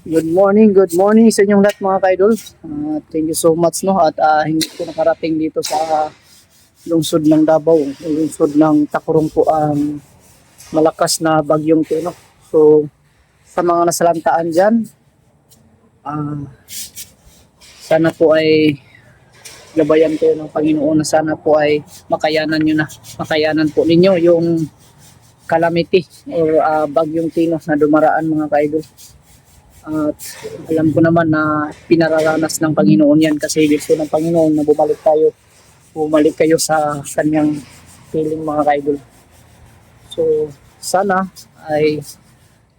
Good morning, good morning sa inyong lahat mga kaidol. Uh, thank you so much no at ah, hindi ko nakarating dito sa lungsod ng Davao, lungsod ng Takurong po ang malakas na bagyong Tino. So sa mga nasalantaan diyan, ah, sana po ay gabayan kayo ng Panginoon na sana po ay makayanan nyo na, makayanan po ninyo yung calamity or ah, bagyong Tino na dumaraan mga kaidol. At alam ko naman na pinararanas ng Panginoon yan kasi gusto ng Panginoon na bumalik tayo, bumalik kayo sa kanyang piling mga kaidol. So, sana ay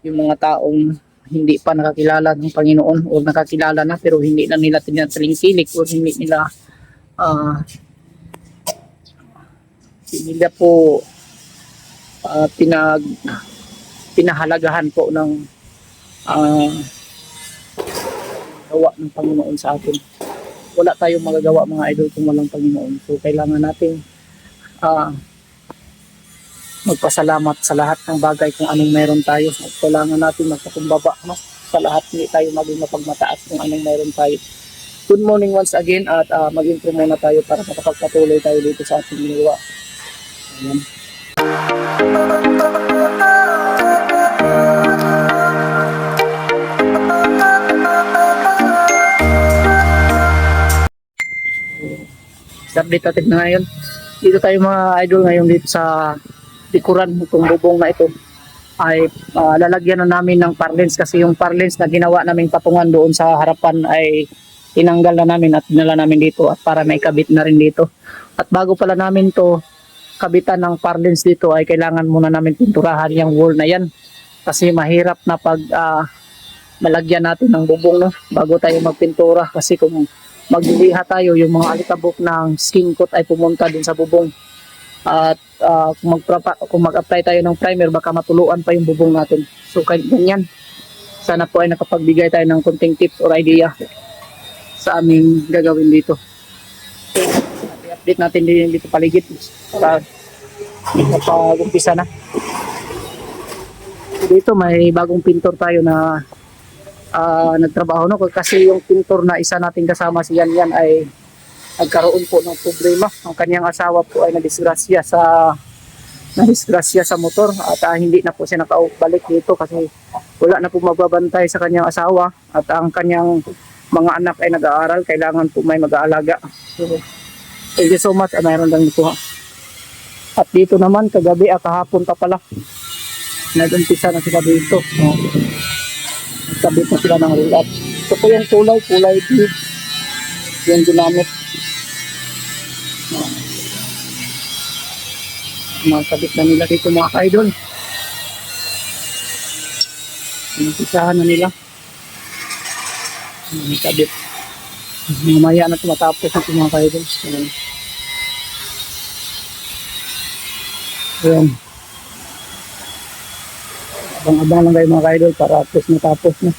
yung mga taong hindi pa nakakilala ng Panginoon o nakakilala na pero hindi na nila tinatalikilik o hindi nila ah hindi nila po ah, pinag pinahalagahan po ng ah gawa ng Panginoon sa atin. Wala tayong magagawa mga idol kung walang Panginoon. So kailangan natin ah magpasalamat sa lahat ng bagay kung anong meron tayo. Kailangan natin magpakumbaba no? sa lahat hindi tayo maging mapagmataas kung anong meron tayo. Good morning once again at ah, mag-intro muna tayo para makapagpatuloy tayo dito sa ating ginagawa. Ayan. Update natin na ngayon. Dito tayo mga idol ngayon dito sa likuran itong bubong na ito ay ah, lalagyan na namin ng parlins kasi yung parlins na ginawa naming patungan doon sa harapan ay tinanggal na namin at dinala namin dito at para may kabit na rin dito. At bago pala namin to kabitan ng parlins dito ay kailangan muna namin pinturahan yung wall na yan kasi mahirap na pag ah, malagyan natin ng bubong no bago tayo magpintura kasi kung magliliha tayo. Yung mga alikabok ng skin coat ay pumunta din sa bubong. At ah, kung, magprapa, kung mag-apply tayo ng primer baka matuluan pa yung bubong natin. So ganyan sana po ay nakapagbigay tayo ng konting tips or idea sa aming gagawin dito. So, i-update natin din dito paligid para kapag-umpisa na. Dito may bagong pintor tayo na ah, nagtrabaho no kasi yung pintor na isa nating kasama si Yan Yan ay nagkaroon po ng problema ang kanyang asawa po ay nadisgrasya sa nadisgrasya sa motor at ah, hindi na po siya nakabalik dito kasi wala na po magbabantay sa kanyang asawa at ang kanyang mga anak ay nag-aaral kailangan po may mag-aalaga so thank you so much ah, mayroon lang ha. at dito naman kagabi at kahapon pa pala nag-umpisa na sila dito no? Nagkabit na sila ng roll up. Ito po yung kulay, kulay bead. Yung ginamit. Ah. Nakabit na nila dito mga ka-idol. Inumpisahan na nila. Nakabit. Mamaya na tumatapos ito mga ka-idol. Ayan. Ayan. Abang-abang lang kayo mga ka-idol para at least matapos na.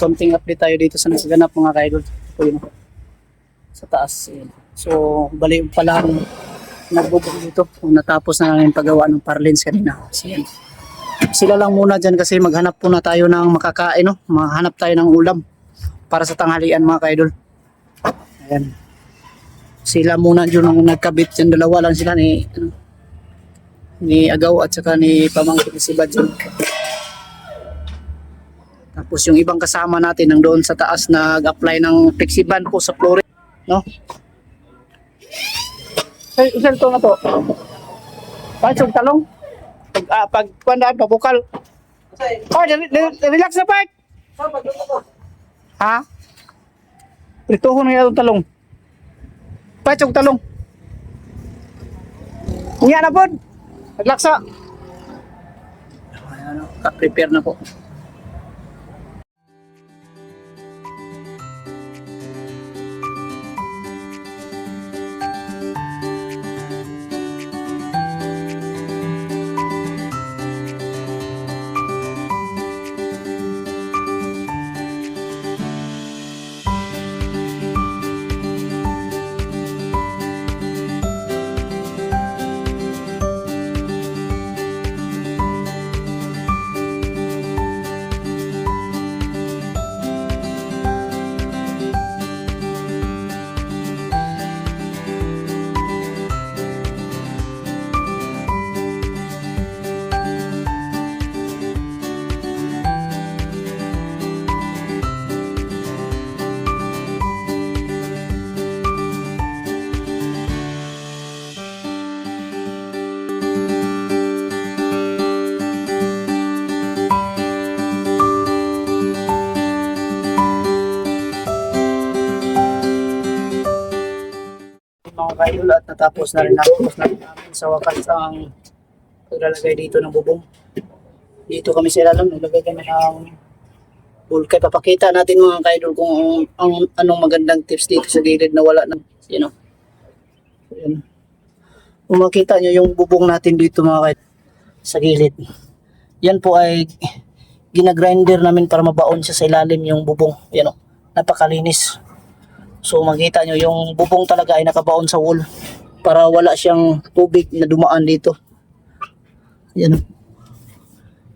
Konting update tayo dito sa nagaganap mga ka-idol. Ito yun. Sa taas. Ayan. So, bali pa lang nagbubog dito. Kung natapos na namin paggawa ng parlins kanina. So, yan. Sila lang muna dyan kasi maghanap po na tayo ng makakain. No? Maghanap tayo ng ulam para sa tanghalian mga ka-idol. Ayan. Sila muna dyan ang nagkabit dyan. Dalawa lang sila ni, ano, ni Agaw at saka ni Pamangkin si Badjan. Tapos yung ibang kasama natin nang doon sa taas nag-apply ng flexiban po sa flooring, no? Ay, isang to na to. Pansog talong. Pag ah, pag kuandaan pabukal. Oh, re- re- relax na part. Ha? Prituhon na yung talong. Pansog talong. Nga na po. Naglaksa. Ayan, ka-prepare na po. Mga kaidol at natapos na rin natapos na rin namin sa wakas ang paglalagay dito ng bubong. Dito kami sa ilalim, naglagay kami ng bulkay. Papakita natin mga kaidol kung ang, ang anong magandang tips dito sa gilid na wala ng, you know. Ayan. Kung makita nyo yung bubong natin dito mga kaidol sa gilid. Yan po ay ginagrinder namin para mabaon siya sa ilalim yung bubong. Yan o, napakalinis. So makita nyo yung bubong talaga ay nakabaon sa wall para wala siyang tubig na dumaan dito. Yan.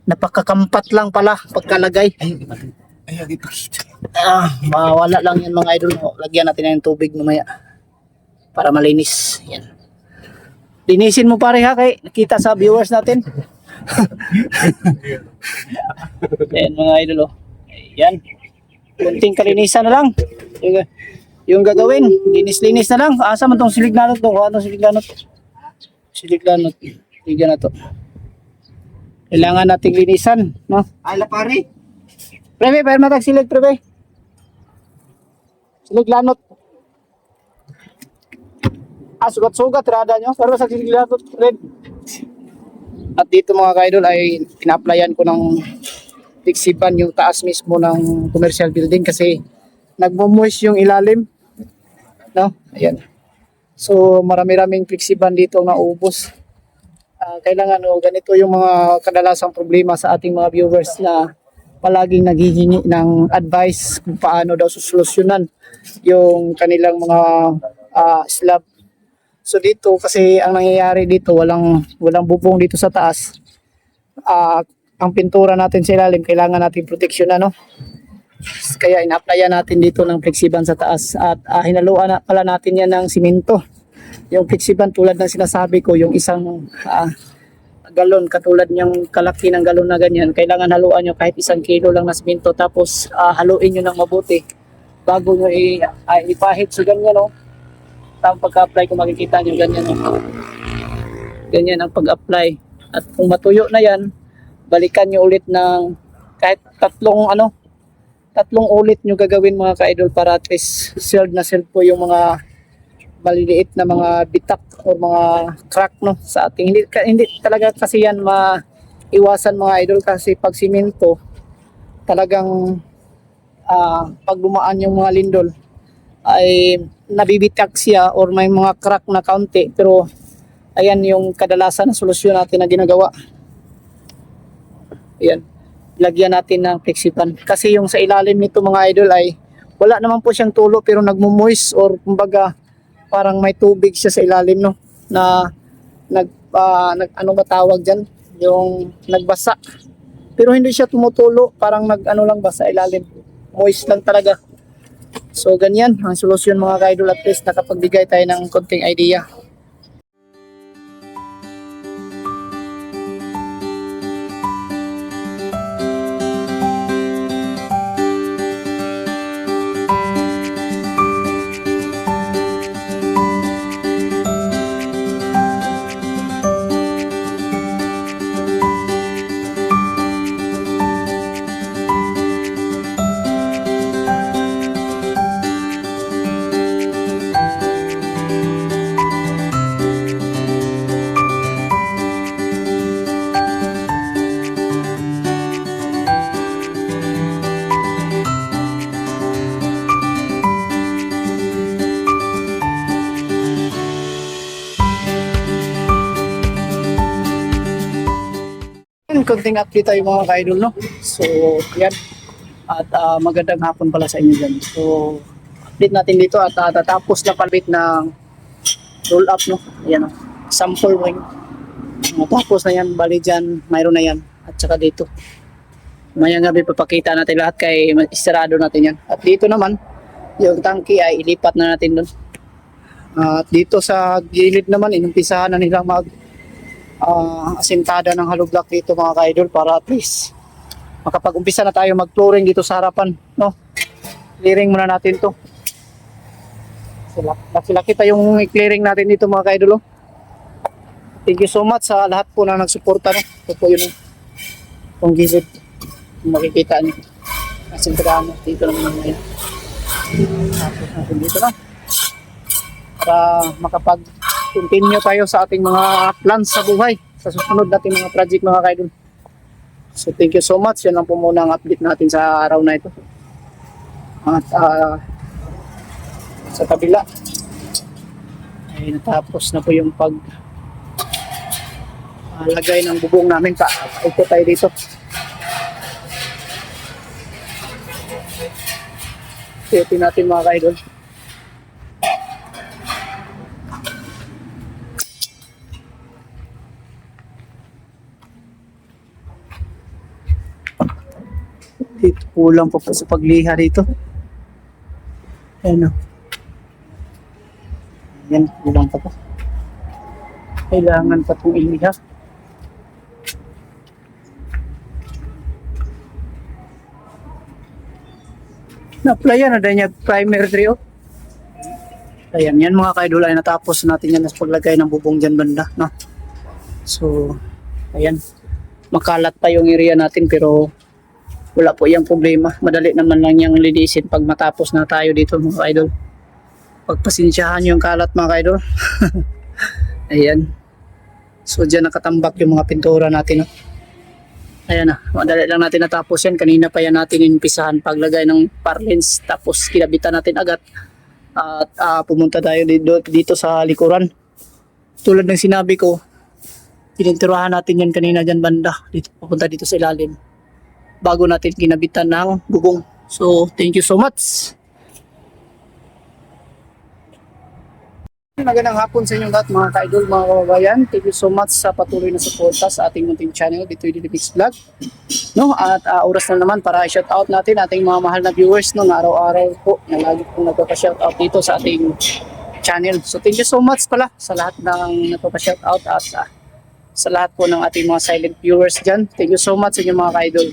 Napakakampat lang pala pagkalagay. Ay, ito. Ah, mawala lang yan mga idol. Lagyan natin ng tubig mamaya para malinis. Yan. Linisin mo pare ha kay nakita sa viewers natin. Yan mga idol oh. Yan. Kunting kalinisan na lang. Yung, yung gagawin, linis-linis na lang. Asa man tong siliglanot to? Ano siliglanot? Siliglanot. Bigyan na to. Kailangan nating linisan, no? Ay, la pare. Prebe, pero matag silig, prebe. Silig lanot. Ah, sugat-sugat, rada nyo. Pero sa silig lanot, red. At dito mga kaidol ay pina-applyan ko ng tiksipan yung taas mismo ng commercial building kasi nagmo-moist yung ilalim. No? Ayan. So marami-raming flexiban dito na ubos. Ah, kailangan no, ganito yung mga kadalasang problema sa ating mga viewers na palaging naghihingi ng advice kung paano daw susolusyonan yung kanilang mga ah, slab. So dito kasi ang nangyayari dito walang walang bubong dito sa taas. Ah, ang pintura natin sa ilalim kailangan natin proteksyon ano. Kaya ina-applyan natin dito ng flexiban sa taas at ah, hinaluan na pala natin yan ng simento. Yung flexiban tulad ng sinasabi ko, yung isang ah, galon katulad niyang kalaki ng galon na ganyan, kailangan haluan nyo kahit isang kilo lang na simento tapos ah, haluin nyo ng mabuti bago nyo i- ah, ipahit so ganyan no. Tapos pagka-apply kung makikita nyo ganyan no. Ganyan ang pag-apply. At kung matuyo na yan, balikan nyo ulit ng kahit tatlong ano, tatlong ulit nyo gagawin mga ka-idol para at least sealed na sealed po yung mga maliliit na mga bitak o mga crack no sa ating hindi hindi talaga kasi yan maiwasan mga idol kasi pag simento talagang ah, pag dumaan yung mga lindol ay nabibitak siya or may mga crack na kaunti. Pero ayan yung kadalasan na solusyon natin na ginagawa. Ayan lagyan natin ng flexipan. Kasi yung sa ilalim nito mga idol ay wala naman po siyang tulo pero nagmo-moist or kumbaga parang may tubig siya sa ilalim no? Na nag, ah, nag ano ba tawag diyan yung nagbasa. Pero hindi siya tumutulo parang nag ano lang ba sa ilalim. Moist lang talaga. So ganyan ang solusyon mga ka-idol at least nakapagbigay tayo ng konting idea konting update tayo mga ka-idol, no? So, yan. At ah, magandang hapon pala sa inyo dyan. So, update natin dito at uh, tatapos na palit ng roll up, no? Ayan, no? Sample wing. Matapos na yan, bali dyan, mayroon na yan. At saka dito. Mayang gabi papakita natin lahat kay isarado natin yan. At dito naman, yung tangki ay ilipat na natin doon. At dito sa gilid naman, inumpisahan na nilang mag ah, asintada ng hollow block dito mga ka-idol para at least makapag-umpisa na tayo mag-flooring dito sa harapan, no? Clearing muna natin to. Laki-laki tayong clearing natin dito mga ka-idol, oh. Thank you so much sa lahat po na nagsuporta, no? Ito po yun, oh. Kung gilid, kung makikita niyo. Asintada? Dito naman yun. Tapos natin dito na. Para makapag continue tayo sa ating mga plans sa buhay sa susunod nating mga project mga kaidol. So thank you so much. Yan lang po muna ang update natin sa araw na ito. At ah, sa kabila ay natapos na po yung pag ah, lagay ng bubong namin pa. Ito tayo dito. Ito natin mga kaidol. Dito kulang pa po sa pagliha dito. Ayan o. Ayan, kulang pa po. Kailangan pa itong iliha. Na-applyan na dahil niya primer 3 oh. Ayan, yan mga kaidol ay natapos natin yan sa paglagay ng bubong dyan banda. No? So, ayan. Makalat pa yung area natin pero wala po yung problema. Madali naman lang yung linisin pag matapos na tayo dito mga idol. Pagpasensyahan yung kalat mga idol. Ayan. So dyan nakatambak yung mga pintura natin. No? Ayan na. Madali lang natin natapos yan. Kanina pa yan natin inumpisahan paglagay ng parlins. Tapos kinabitan natin agad. At ah, pumunta tayo dito, dito sa likuran. Tulad ng sinabi ko, pininturahan natin yan kanina dyan banda. Dito, pupunta dito sa ilalim bago natin kinabitan ng bubong. So, thank you so much. Magandang hapon sa inyong lahat mga ka-idol, mga kababayan. Thank you so much sa patuloy na suporta sa ating munting channel, dito yung Mix Vlog. No, at ah, oras na naman para i-shout out natin ating mga mahal na viewers no, na araw-araw po na lagi pong nagpapa-shout out dito sa ating channel. So thank you so much pala sa lahat ng nagpapa-shout out at ah, sa lahat po ng ating mga silent viewers dyan. Thank you so much sa inyong mga ka-idol.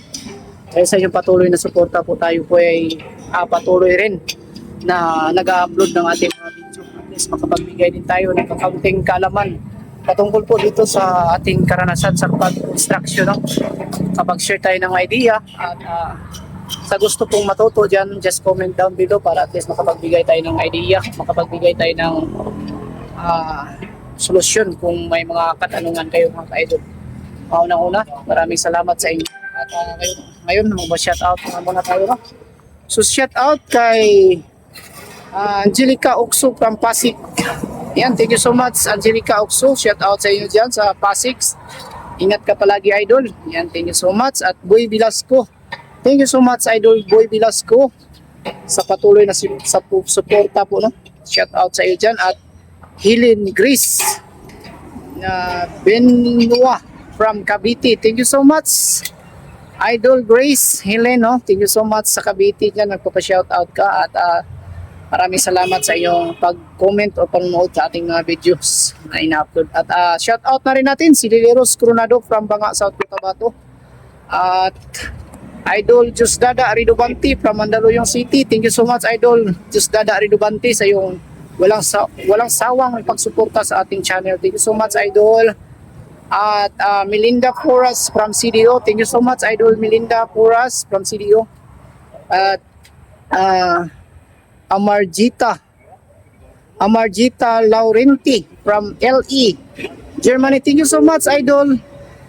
Dahil sa inyong patuloy na suporta po tayo po ay ah, patuloy rin na nag-upload ng ating mga video. At least makapagbigay din tayo ng kakaunting kalaman patungkol po dito sa ating karanasan sa pag-construction. No? Kapag share tayo ng idea at ah, sa gusto pong matuto dyan, just comment down below para at least makapagbigay tayo ng idea, makapagbigay tayo ng ah, solusyon kung may mga katanungan kayo mga ka-idol. Mauna-una, maraming salamat sa inyo. Uh, ngayon, ngayon mag-shout out na muna tayo. No? So shout out kay ah, Angelica Okso from Pasig. Yan, thank you so much Angelica Okso. Shout out sa inyo dyan sa Pasig. Ingat ka palagi, idol. Yan, thank you so much. At Boy Velasco. Thank you so much, idol Boy Velasco. Sa patuloy na sa suporta po, no? Shout out sa iyo dyan. At Helen Grace na Benua from Cavite. Thank you so much. Idol Grace Helen, no? Thank you so much sa Cavite dyan. Nagpapa-shout out ka at ah, maraming salamat sa iyong pag-comment o panonood sa ating mga videos na ina-upload. At ah, shout out na rin natin si Lileros Coronado from Banga, South Cotabato. At Idol Jusdada Aridobanti from Mandaluyong City. Thank you so much Idol Jusdada Aridobanti sa iyong walang sa walang sawang pagsuporta sa ating channel. Thank you so much Idol. At ah, Melinda Puras from CDO. Thank you so much Idol Melinda Puras from CDO. At ah, Amarjita Amarjita Laurenti from LE Germany. Thank you so much Idol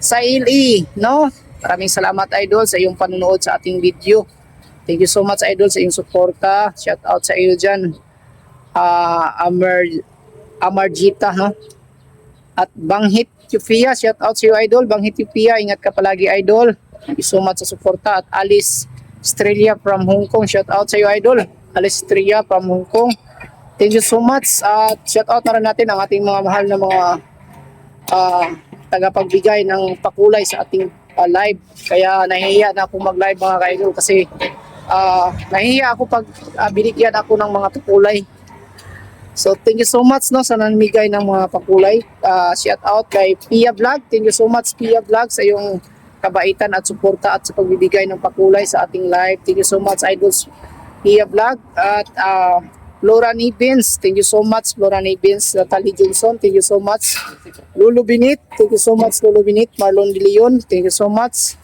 sa LE, no? Maraming salamat Idol sa iyong panonood sa ating video. Thank you so much Idol sa iyong suporta. Shout out sa iyo diyan. Ah, Amar Amarjita, ha? At Banghit Yufia, shout out sa iyo Idol. Banghit Yufia, ingat ka palagi Idol. Thank you so much sa suporta. At Alice Estrella from Hong Kong, shout out sa iyo Idol. Alice Estrella from Hong Kong. Thank you so much. At shout out na rin natin ang ating mga mahal na mga ah, tagapagbigay ng pakulay sa ating ah, live. Kaya nahihiya na ako mag-live mga ka-idol kasi ah, nahihiya ako pag ah, binigyan ako ng mga pakulay. So thank you so much no sa nanmigay ng mga pakulay. Ah, shout out kay Pia Vlog. Thank you so much Pia Vlog sa iyong kabaitan at suporta at sa pagbibigay ng pakulay sa ating live. Thank you so much Idols Pia Vlog at ah, Flora Nibins. Thank you so much Flora Nibins. Natalie Johnson. Thank you so much. Lulu Binit. Thank you so much Lulu Binit. Marlon De Leon. Thank you so much.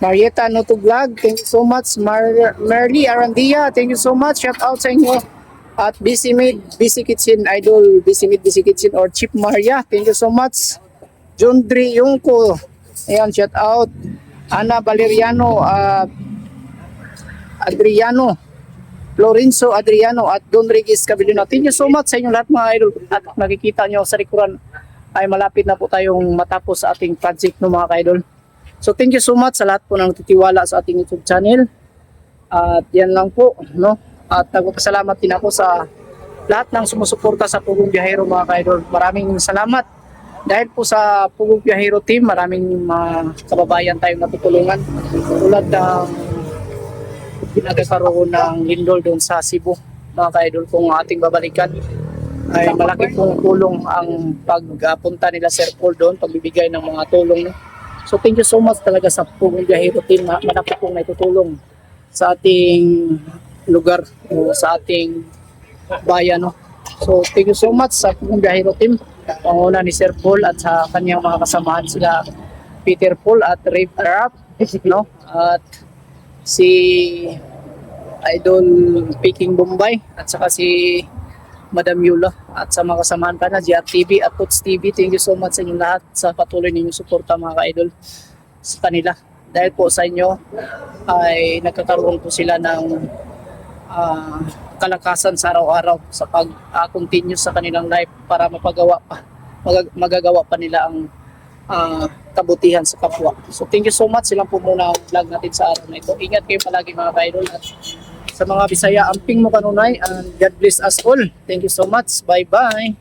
Marieta Noto. Thank you so much. Mar Merly Arandia. Thank you so much. Shout out sa inyo. At Busy Made, Busy Kitchen Idol, Busy Made, Busy Kitchen or Chip Maria. Thank you so much. John Dre Yungko. Ayan, shout out. Ana Valeriano, ah, Adriano. Lorenzo Adriano at Don Regis Cabilino. Thank you so much sa inyong lahat mga idol. At nakikita nyo sa likuran ay malapit na po tayong matapos sa ating project no mga ka-idol. So thank you so much sa lahat po ng titiwala sa ating YouTube channel. At yan lang po, no? At nagpapasalamat din ako sa lahat ng sumusuporta sa Pugong Biyahero mga ka-idol. Maraming salamat. Dahil po sa Pugong Biyahero team, maraming mga kababayan tayong natutulungan. Tulad ng pinagkakaroon ng lindol doon sa Cebu. Mga ka-idol, kung ating babalikan, ay malaki pong tulong ang pagpunta nila Sir Paul doon, pagbibigay ng mga tulong. So thank you so much talaga sa Pugong Biyahero team malaki pong naitutulong sa ating lugar o sa ating bayan. No? So thank you so much sa Pugong Biyahero team. Panguna ni Sir Paul at sa kanyang mga kasamahan sila Peter Paul at Ray Arap. No? At si Idol Peking Bombay at saka si Madam Yula at sa mga kasamahan pa na GR at Puts TV. Thank you so much sa inyong lahat sa patuloy ninyong suporta mga ka-idol sa kanila. Dahil po sa inyo ay nagkakaroon po sila ng ah, kalakasan sa araw-araw sa pag-continue sa kanilang life para mapagawa pa magag- magagawa pa nila ang ah, kabutihan sa kapwa. So thank you so much. Silang po muna ang vlog natin sa araw na ito. Ingat kayo palagi mga ka-idol at sa mga Bisaya, amping mo kanunay and God bless us all. Thank you so much. Bye-bye.